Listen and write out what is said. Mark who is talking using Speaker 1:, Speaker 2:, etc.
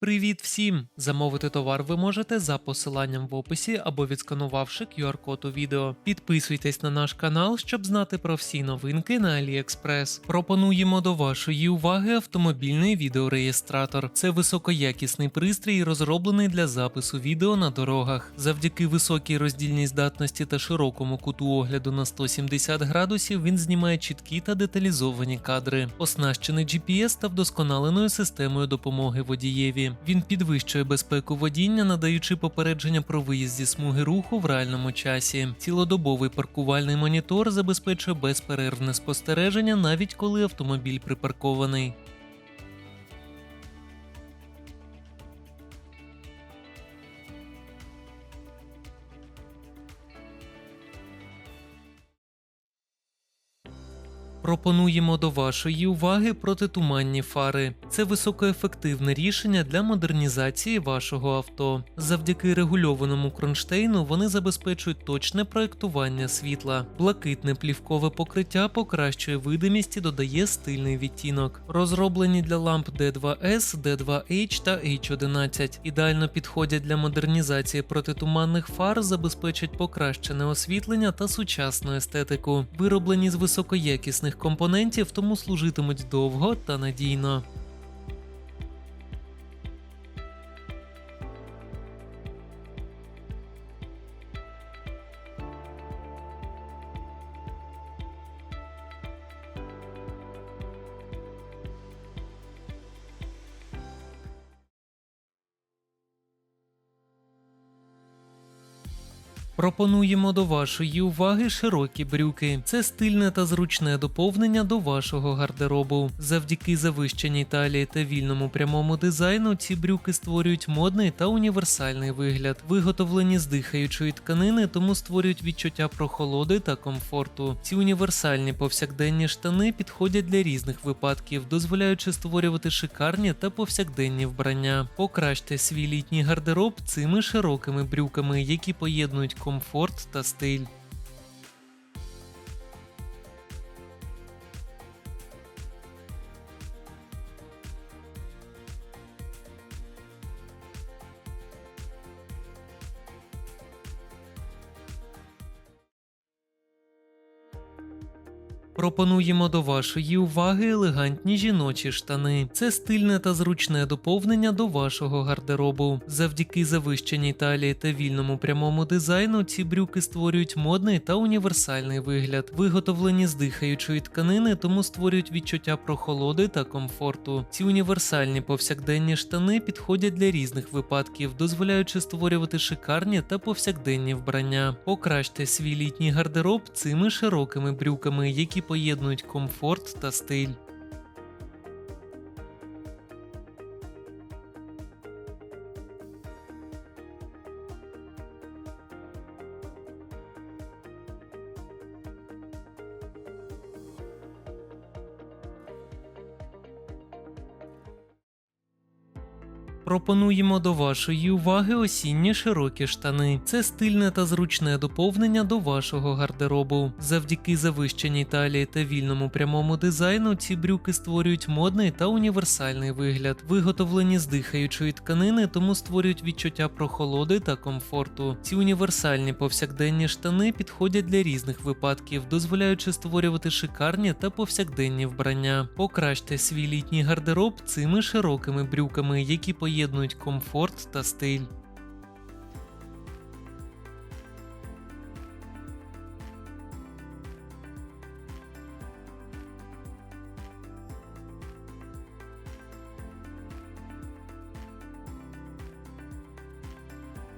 Speaker 1: Привіт всім! Замовити товар ви можете за посиланням в описі або відсканувавши QR-код у відео. Підписуйтесь на наш канал, щоб знати про всі новинки на AliExpress. Пропонуємо до вашої уваги автомобільний відеореєстратор. Це високоякісний пристрій, розроблений для запису відео на дорогах. Завдяки високій роздільній здатності та широкому куту огляду на 170 градусів він знімає чіткі та деталізовані кадри, оснащений GPS та вдосконаленою системою допомоги водієві. Він підвищує безпеку водіння, надаючи попередження про виїзд зі смуги руху в реальному часі. Цілодобовий паркувальний монітор забезпечує безперервне спостереження, навіть коли автомобіль припаркований. Пропонуємо до вашої уваги протитуманні фари. Це високоефективне рішення для модернізації вашого авто. Завдяки регульованому кронштейну вони забезпечують точне проектування світла. Блакитне плівкове покриття покращує видимість і додає стильний відтінок. Розроблені для ламп D2S, D2H та H11. Ідеально підходять для модернізації протитуманних фар, забезпечать покращене освітлення та сучасну естетику. Вироблені з високоякісних компонентів, тому служитимуть довго та надійно. Пропонуємо до вашої уваги широкі брюки. Це стильне та зручне доповнення до вашого гардеробу. Завдяки завищеній талії та вільному прямому дизайну ці брюки створюють модний та універсальний вигляд. Виготовлені з дихаючої тканини, тому створюють відчуття прохолоди та комфорту. Ці універсальні повсякденні штани підходять для різних випадків, дозволяючи створювати шикарні та повсякденні вбрання. Покращте свій літній гардероб цими широкими брюками, які поєднують комфорт та стиль. Пропонуємо до вашої уваги елегантні жіночі штани. Це стильне та зручне доповнення до вашого гардеробу. Завдяки завищеній талії та вільному прямому дизайну ці брюки створюють модний та універсальний вигляд. Виготовлені з дихаючої тканини, тому створюють відчуття прохолоди та комфорту. Ці універсальні повсякденні штани підходять для різних випадків, дозволяючи створювати шикарні та повсякденні вбрання. Покращте свій літній гардероб цими широкими брюками, які поєднують комфорт та стиль. Пропонуємо до вашої уваги осінні широкі штани. Це стильне та зручне доповнення до вашого гардеробу. Завдяки завищеній талії та вільному прямому дизайну ці брюки створюють модний та універсальний вигляд. Виготовлені з дихаючої тканини, тому створюють відчуття прохолоди та комфорту. Ці універсальні повсякденні штани підходять для різних випадків, дозволяючи створювати шикарні та повсякденні вбрання. Покращте свій літній гардероб цими широкими брюками, які поєднують комфорт та стиль.